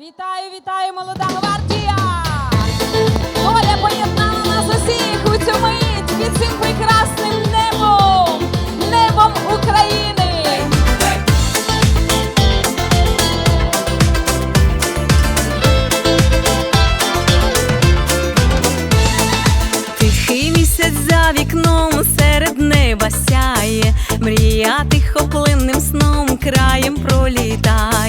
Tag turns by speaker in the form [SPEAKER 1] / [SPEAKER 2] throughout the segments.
[SPEAKER 1] Вітаю, вітаю, молода гвардія! Доля поєднала нас усіх у цю мить під цим прекрасним небом, небом України.
[SPEAKER 2] Тихий місяць за вікном серед неба сяє, мрія тихоплинним сном краєм пролітає,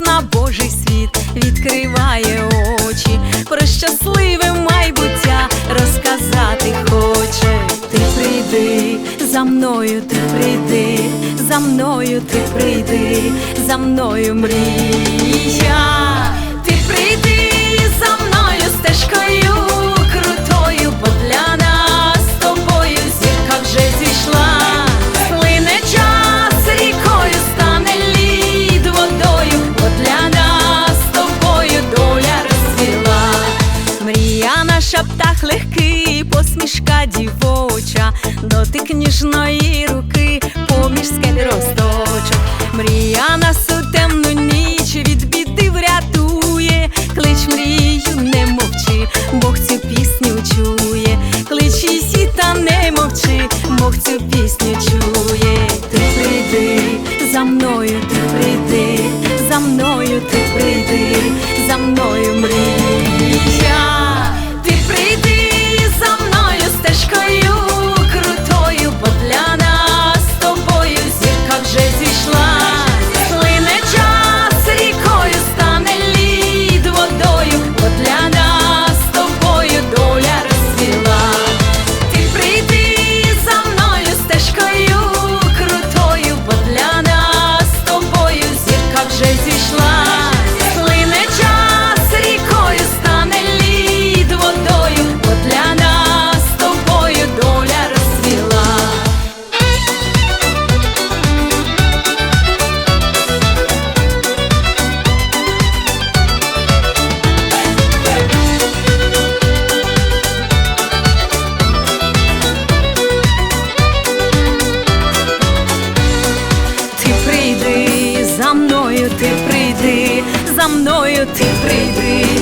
[SPEAKER 2] на Божий світ відкриває очі, про щасливе майбуття розказати хоче. Ти прийди за мною, ти прийди, за мною ти прийди, за мною мрія. Мрія наша птах легкий, посмішка дівоча, дотик ніжної руки, поміж скель росточок. Мрія нас у ніч від біди врятує, клич мрію, не мовчи, Бог цю пісню чує, клич її та не мовчи, Бог цю пісню чує. Ти прийди за мною, ти прийди, за мною ти прийди, за мною ти прийди.